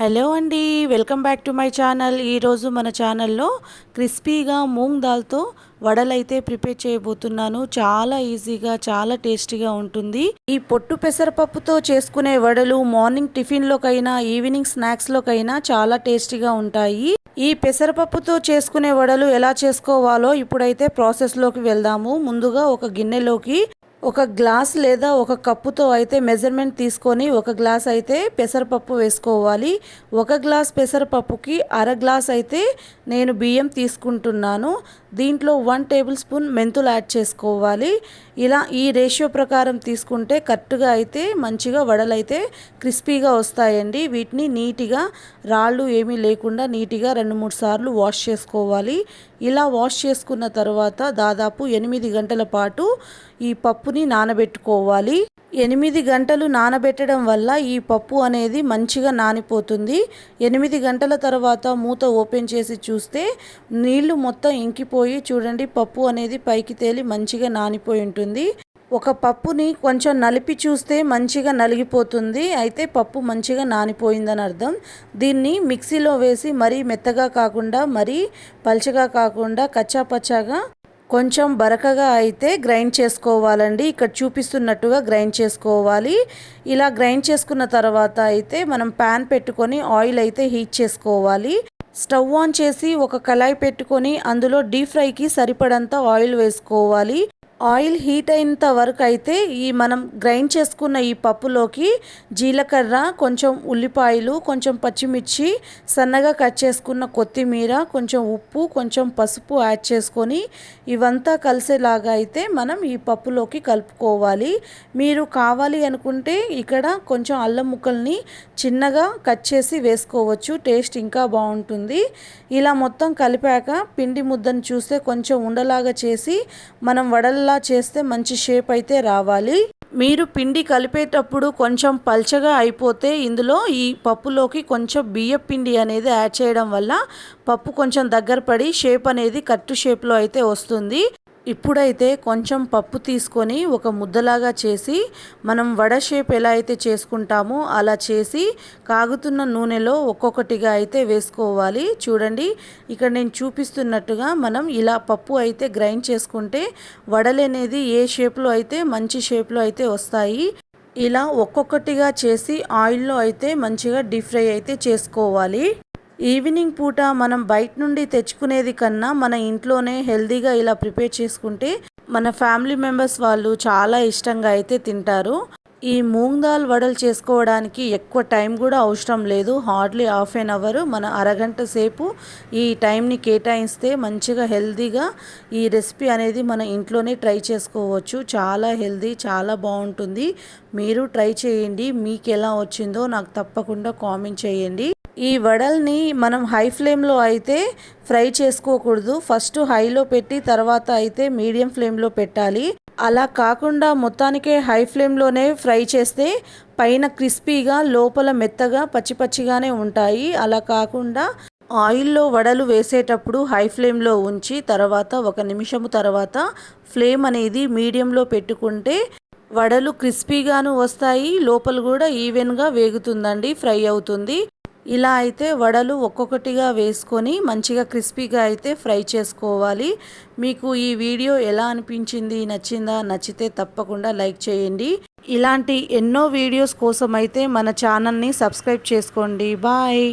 Hello అండి welcome back to my channel. ఈరోజు మన ఛానల్లో క్రిస్పీగా మూంగ్ దాల్తో వడలైతే ప్రిపేర్ చేయబోతున్నాను. చాలా ఈజీగా చాలా టేస్టీగా ఉంటుంది. ఈ పొట్టు పెసరపప్పుతో చేసుకునే వడలు మార్నింగ్ టిఫిన్లోకైనా ఈవినింగ్ స్నాక్స్లోకైనా చాలా టేస్టీగా ఉంటాయి. ఈ పెసరపప్పుతో చేసుకునే వడలు ఎలా చేసుకోవాలో ఇప్పుడైతే ప్రాసెస్లోకి వెళ్దాము. ముందుగా ఒక గిన్నెలోకి ఒక గ్లాస్ లేదా ఒక కప్పుతో అయితే మెజర్మెంట్ తీసుకొని ఒక గ్లాస్ అయితే పెసరపప్పు వేసుకోవాలి. ఒక గ్లాస్ పెసరపప్పుకి అర గ్లాస్ అయితే నేను బియ్యం తీసుకుంటున్నాను. దీంట్లో వన్ టేబుల్ స్పూన్ మెంతులు యాడ్ చేసుకోవాలి. ఇలా ఈ రేషియో ప్రకారం తీసుకుంటే కరెక్ట్గా అయితే మంచిగా వడలైతే క్రిస్పీగా వస్తాయండి. వీటిని నీట్గా రాళ్ళు ఏమీ లేకుండా నీట్గా రెండు మూడు సార్లు వాష్ చేసుకోవాలి. ఇలా వాష్ చేసుకున్న తర్వాత దాదాపు ఎనిమిది గంటల పాటు ఈ పప్పు పప్పుని నానబెట్టుకోవాలి. ఎనిమిది గంటలు నానబెట్టడం వల్ల ఈ పప్పు అనేది మంచిగా నానిపోతుంది. ఎనిమిది గంటల తర్వాత మూత ఓపెన్ చేసి చూస్తే నీళ్ళు మొత్తం ఇంకిపోయి చూడండి పప్పు అనేది పైకి తేలి మంచిగా నానిపోయి ఉంటుంది. ఒక పప్పుని కొంచెం నలిపి చూస్తే మంచిగా నలిగిపోతుంది. అయితే పప్పు మంచిగా నానిపోయిందని అర్థం. దీన్ని మిక్సీలో వేసి మరీ మెత్తగా కాకుండా మరీ పల్చగా కాకుండా కచ్చాపచ్చాగా కొంచెం బరకగా అయితే గ్రైండ్ చేసుకోవాలండి. ఇక్కడ చూపిస్తున్నట్టుగా గ్రైండ్ చేసుకోవాలి. ఇలా గ్రైండ్ చేసుకున్న తర్వాత అయితే మనం ప్యాన్ పెట్టుకొని ఆయిల్ అయితే హీట్ చేసుకోవాలి. స్టవ్ ఆన్ చేసి ఒక కళాయి పెట్టుకొని అందులో డీప్ ఫ్రైకి సరిపడంత ఆయిల్ వేసుకోవాలి. ఆయిల్ హీట్ అయినంత వరకు అయితే ఈ మనం గ్రైండ్ చేసుకున్న ఈ పప్పులోకి జీలకర్ర కొంచెం ఉల్లిపాయలు కొంచెం పచ్చిమిర్చి సన్నగా కట్ చేసుకున్న కొత్తిమీర కొంచెం ఉప్పు కొంచెం పసుపు యాడ్ చేసుకొని ఇవంతా కలిసేలాగా అయితే మనం ఈ పప్పులోకి కలుపుకోవాలి. మీరు కావాలి అనుకుంటే ఇక్కడ కొంచెం అల్లం ముక్కల్ని చిన్నగా కట్ చేసి వేసుకోవచ్చు. టేస్ట్ ఇంకా బాగుంటుంది. ఇలా మొత్తం కలిపాక పిండి ముద్దను చూస్తే కొంచెం ఉండలాగా చేసి మనం వడల్లా చేస్తే మంచి షేప్ అయితే రావాలి. మీరు పిండి కలిపేటప్పుడు కొంచెం పల్చగా అయిపోతే ఇందులో ఈ పప్పులోకి కొంచెం బియ్యం పిండి అనేది యాడ్ చేయడం వల్ల పప్పు కొంచెం దగ్గర పడి షేప్ అనేది కట్టు షేప్లో అయితే వస్తుంది. ఇప్పుడైతే కొంచెం పప్పు తీసుకొని ఒక ముద్దలాగా చేసి మనం వడ షేప్ ఎలా అయితే చేసుకుంటామో అలా చేసి కాగుతున్న నూనెలో ఒక్కొక్కటిగా అయితే వేసుకోవాలి. చూడండి ఇక్కడ నేను చూపిస్తున్నట్టుగా మనం ఇలా పప్పు అయితే గ్రైండ్ చేసుకుంటే వడలు అనేది ఏ షేప్లో అయితే మంచి షేప్లో అయితే వస్తాయి. ఇలా ఒక్కొక్కటిగా చేసి ఆయిల్లో అయితే మంచిగా డీప్ ఫ్రై అయితే చేసుకోవాలి. ఈవినింగ్ పూట మనం బయట నుండి తెచ్చుకునేది కన్నా మన ఇంట్లోనే హెల్దీగా ఇలా ప్రిపేర్ చేసుకుంటే మన ఫ్యామిలీ మెంబర్స్ వాళ్ళు చాలా ఇష్టంగా అయితే తింటారు. ఈ మూంగ్ దాల్ వడలు చేసుకోవడానికి ఎక్కువ టైం కూడా అవసరం లేదు. హార్డ్లీ హాఫ్ ఎన్ అవర్ మన అరగంట సేపు ఈ టైంని కేటాయిస్తే మంచిగా హెల్దీగా ఈ రెసిపీ అనేది మన ఇంట్లోనే ట్రై చేసుకోవచ్చు. చాలా హెల్దీ చాలా బాగుంటుంది. మీరు ట్రై చేయండి. మీకు ఎలా వచ్చిందో నాకు తప్పకుండా కామెంట్ చేయండి. ఈ వడల్ని మనం హై ఫ్లేమ్లో అయితే ఫ్రై చేసుకోకూడదు. ఫస్ట్ హైలో పెట్టి తర్వాత అయితే మీడియం ఫ్లేమ్లో పెట్టాలి. అలా కాకుండా మొత్తానికే హై ఫ్లేమ్లోనే ఫ్రై చేస్తే పైన క్రిస్పీగా లోపల మెత్తగా పచ్చి పచ్చిగానే ఉంటాయి. అలా కాకుండా ఆయిల్లో వడలు వేసేటప్పుడు హై ఫ్లేమ్లో ఉంచి తర్వాత ఒక నిమిషము తర్వాత ఫ్లేమ్ అనేది మీడియంలో పెట్టుకుంటే వడలు క్రిస్పీగాను వస్తాయి. లోపల కూడా ఈవెన్గా వేగుతుందండి ఫ్రై అవుతుంది. ఇలా అయితే వడలు ఒక్కొక్కటిగా వేసుకొని మంచిగా క్రిస్పీగా అయితే ఫ్రై చేసుకోవాలి. మీకు ఈ వీడియో ఎలా అనిపించింది నచ్చిందా నచ్చితే తప్పకుండా లైక్ చేయండి. ఇలాంటి ఎన్నో వీడియోస్ కోసం అయితే మన ఛానల్ని సబ్స్క్రైబ్ చేసుకోండి. బాయ్.